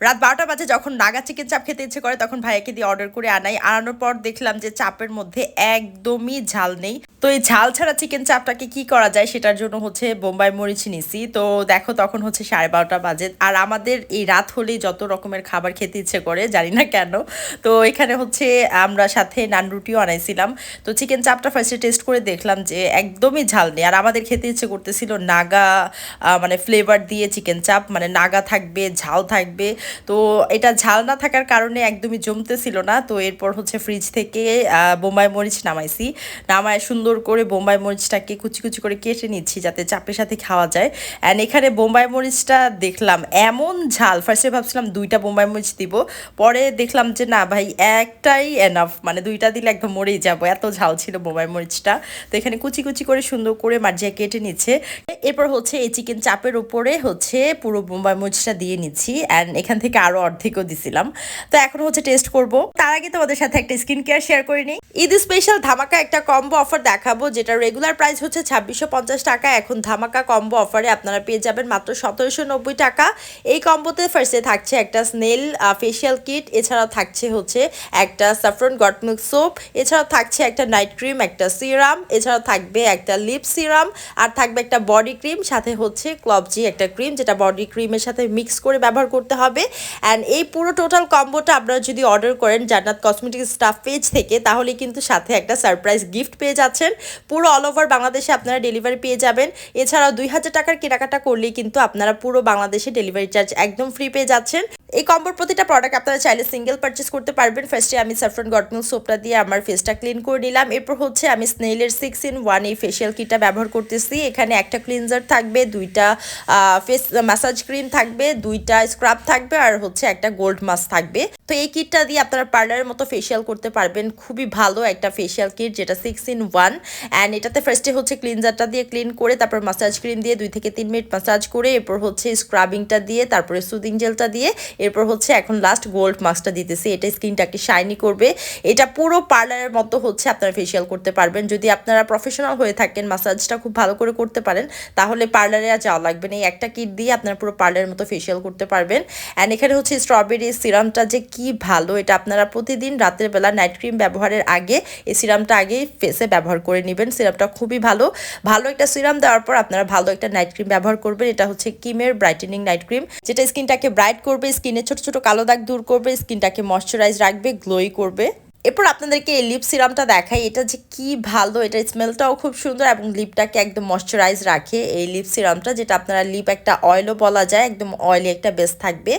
রাত বারোটা বাজে যখন নাগা চিকেন চাপ খেতে ইচ্ছে করে, তখন ভাইয়াকে দিয়ে অর্ডার করে আনাই। আনানোর পর দেখলাম যে চাপের মধ্যে একদমই ঝাল নেই। তো এই ঝাল ছাড়া চিকেন চাপটাকে কি করা যায় সেটার জন্য হচ্ছে বোম্বাই মরিচ নিছি। তো দেখো তখন হচ্ছে সাড়ে বারোটা বাজে। আর আমাদের এই রাত হলেই যত রকমের খাবার খেতে ইচ্ছে করে, জানি না কেন। তো এখানে হচ্ছে আমরা সাথে নান রুটিও আনাইছিলাম। তো চিকেন চাপটা ফার্স্টে টেস্ট করে দেখলাম যে একদমই ঝাল নেই। আর আমাদের খেতে ইচ্ছে করতেছিল নাগা মানে ফ্লেভার দিয়ে চিকেন চাপ মানে নাগা থাকবে, ঝাল থাকবে। তো এটা ঝাল না থাকার কারণে একদমই জমতেছিল না। তো এরপর হচ্ছে ফ্রিজ থেকে বোম্বাই মরিচ নামাইছি। নামায় সুন্দর করে বোম্বাই মরিচটাকে কুচি কুচি করে কেটে নিচ্ছি যাতে চাপের সাথে খাওয়া যায়। অ্যান্ড এখানে বোম্বাই মরিচটা দেখলাম এমন ঝাল। ফার্স্টে ভাবছিলাম দুইটা বোম্বাই মরিচ দিব, পরে দেখলাম যে না ভাই, একটাই এনাফ মানে দুইটা দিলে একদম মরেই যাব। এত ঝাল ছিল বোম্বাই মরিচটা। তো এখানে কুচি কুচি করে সুন্দর করে মার্জিয়া কেটে নিচ্ছে। এরপর হচ্ছে এই চিকেন চাপের উপরে হচ্ছে পুরো বোম্বাই মরিচটা দিয়ে নিচ্ছি। অ্যান্ড এখান থেকে আরও অর্ধেকও দিছিলাম। তো এখন হচ্ছে টেস্ট করব। তার আগে তোমাদের সাথে একটা স্কিন কেয়ার শেয়ার করে নিই। ঈদ স্পেশাল ধামাকা একটা কম্বো অফার দেখাবো, যেটা রেগুলার প্রাইস হচ্ছে ছাব্বিশশো টাকা। এখন ধামাকা কম্বো অফারে আপনারা পেয়ে যাবেন মাত্র সতেরোশো নব্বই টাকা। এই কম্বোতে ফার্স্টে থাকছে একটা স্নেল ফেশিয়াল কিট এছাড়াও থাকছে হচ্ছে একটা সাফরন গটমিল্ক সোপ এছাড়াও থাকছে একটা নাইট ক্রিম একটা সিরাম এছাড়াও থাকবে একটা লিপ সিরাম আর থাকবে একটা বডি ক্রিম সাথে হচ্ছে ক্লবজি একটা ক্রিম যেটা বডি ক্রিমের সাথে মিক্স করে ব্যবহার করতে হবে। অ্যান্ড এই পুরো টোটাল কম্বোটা আপনারা যদি অর্ডার করেন জান্নাত কসমেটিক স্টাফ পেজ থেকে, তাহলে কিন্তু সাথে একটা সারপ্রাইজ গিফট পেয়ে যাচ্ছেন পুরো অল ওভার বাংলাদেশে আপনারা ডেলিভারি পেয়ে যাবেন। এছাড়াও দুই হাজার টাকার কেনাকাটা করলেই কিন্তু আপনারা পুরো বাংলাদেশে ডেলিভারি চার্জ একদম ফ্রি পেয়ে যাচ্ছেন। এই কম্বোর প্রতিটা প্রোডাক্ট আপনারা চাইলে সিঙ্গেল পারচেস করতে পারবেন। ফার্স্টে আমি সাফরন গটমিল সোপটা দিয়ে আমার ফেসটা ক্লিন করে নিলাম। এরপর হচ্ছে আমি স্নেলের সিক্স ইন ওয়ান এই ফেশিয়াল কিটটা ব্যবহার করতেছি। এখানে একটা ক্লিনজার থাকবে, দুইটা ফেস ম্যাসাজ ক্রিম থাকবে, দুইটা স্ক্রাব থাকবে আর হচ্ছে একটা গোল্ড মাস্ক থাকবে। তো এই কিটটা দিয়ে আপনারা পার্লারের মতো ফেশিয়াল করতে পারবেন। খুবই ভালো একটা ফেশিয়াল কিট যেটা সিক্স ইন ওয়ান অ্যান্ড এটাতে ফার্স্টে হচ্ছে ক্লিনজারটা দিয়ে ক্লিন করে, তারপর মাসাজ ক্রিম দিয়ে দুই থেকে তিন মিনিট মাসাজ করে, এরপর হচ্ছে স্ক্রাবিংটা দিয়ে, তারপরে সুদিং জেলটা দিয়ে এরপর হচ্ছে এখন লাস্ট গোল্ড মাস্কটা দিতেছি। এটা স্কিনটাকে শাইনি করবে? এটা পুরো পার্লারের মতো হচ্ছে আপনারা ফেশিয়াল করতে পারবেন। যদি আপনারা প্রফেশনাল হয়ে থাকেন মাসাজটা খুব ভালো করে করতে পারেন, তাহলে পার্লারে আর যাওয়া লাগবে না। এই একটা কিট দিয়ে আপনারা পুরো পার্লারের মতো ফেশিয়াল করতে পারবেন। অ্যান্ড এখানে হচ্ছে স্ট্রবেরি সিরামটা যে কি ভালো, এটা আপনারা প্রতিদিন রাতের বেলা নাইট ক্রিম ব্যবহারের আগে, এই সিরামটা আগেই ফেসে ব্যবহার করে নেবেন। সিরামটা খুবই ভালো। ভালো একটা সিরাম দেওয়ার পর আপনারা ভালো একটা নাইট ক্রিম ব্যবহার করবেন। এটা হচ্ছে কিমের ব্রাইটেনিং নাইট ক্রিম যেটা স্কিনটাকে ব্রাইট করবে স্কিনে ছোট ছোট কালো দাগ দূর করবে, স্কিনটাকে ময়শ্চারাইজ রাখবে গ্লোই করবে। এরপর আপনাদেরকে এই লিপ সিরামটা দেখাই, এটা যে কি ভালো, এটা স্মেলটাও খুব সুন্দর এবং লিপটাকে একদম ময়শ্চারাইজ রাখে এই লিপ সিরামটা যেটা আপনারা লিপ একটা অয়েলও বলা যায়, একদম অয়েলি একটা বেস থাকবে।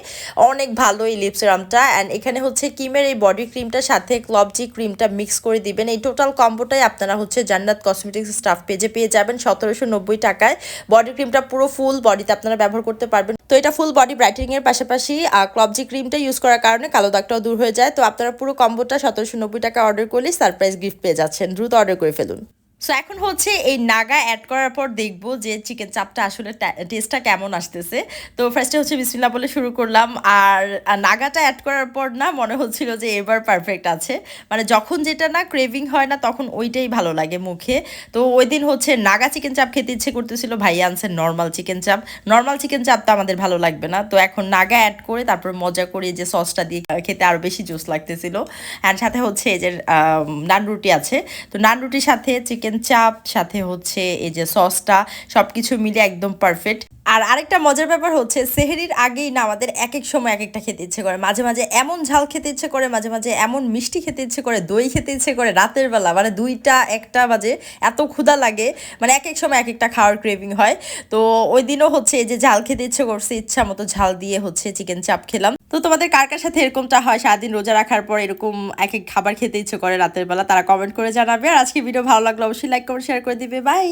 অনেক ভালো এই লিপ সিরামটা অ্যান্ড এখানে হচ্ছে কিমের এই বডি ক্রিমটার সাথে ক্লবজি ক্রিমটা মিক্স করে দিবেন। এই টোটাল কম্বোটাই আপনারা হচ্ছে জান্নাত কসমেটিক্স স্টাফ পেজে পেয়ে যাবেন সতেরোশো নব্বই টাকায়। বডি ক্রিমটা পুরো ফুল বডিতে আপনারা ব্যবহার করতে পারবেন। তো এটা ফুল বডি ব্রাইটেনিংয়ের পাশাপাশি ক্লবজি ক্রিমটা ইউজ করার কারণে কালো দাগটাও দূর হয়ে যায়। তো আপনারা পুরো কম্বোটা সতেরোশো নব্বই টাকা অর্ডার করলে সারপ্রাইজ গিফট পেয়ে যাচ্ছেন। দ্রুত অর্ডার করে ফেলুন। সো এখন হচ্ছে এই নাগা অ্যাড করার পর দেখব যে চিকেন চাপটা আসলে টেস্টটা কেমন আসতেছে। তো ফার্স্টে হচ্ছে বিসমিল্লা বলে শুরু করলাম। আর নাগাটা অ্যাড করার পর না মনে হচ্ছিল যে এবার পারফেক্ট আছে। মানে যখন যেটা না ক্রেভিং হয় না তখন ওইটাই ভালো লাগে মুখে। তো ওই দিন হচ্ছে নাগা চিকেন চাপ খেতে ইচ্ছে করতেছিল, ভাইয়া আনছে normal chicken chaap normal chicken chaap তো আমাদের ভালো লাগবে না। তো এখন নাগা অ্যাড করে তারপর মজা করে যে সসটা দিয়ে খেতে আরও বেশি জুস লাগতেছিল। অ্যান্ড সাথে হচ্ছে এই যে নান রুটি আছে। তো নান রুটির সাথে চিকেন চাপ সাথে হচ্ছে এই যে সসটা সব কিছু মিলে একদম পারফেক্ট আর আরেকটা মজার ব্যাপার হচ্ছে, সেহেরির আগেই না আমাদের এক এক সময় এক একটা খেতে ইচ্ছে করে। মাঝে মাঝে এমন ঝাল খেতে ইচ্ছে করে, মাঝে মাঝে এমন মিষ্টি খেতে ইচ্ছে করে, দই খেতে ইচ্ছে করে রাতের বেলা। মানে দুইটা, একটা বাজে এত ক্ষুধা লাগে মানে এক এক সময় এক একটা খাওয়ার ক্রেভিং হয়। তো ওই দিনও হচ্ছে এই যে ঝাল খেতে ইচ্ছে করছে, ইচ্ছা মতো ঝাল দিয়ে হচ্ছে চিকেন চাপ খেলাম। তো তোমাদের কার কার সাথে এরকমটা হয়? সারাদিন রোজা রাখার পর এরকম এক এক খাবার খেতে ইচ্ছে করে রাতের বেলা, তারা কমেন্ট করে জানাবে। আর আজকে ভিডিও ভালো লাগল অবশ্যই লাইক করে শেয়ার করে দিবে। বাই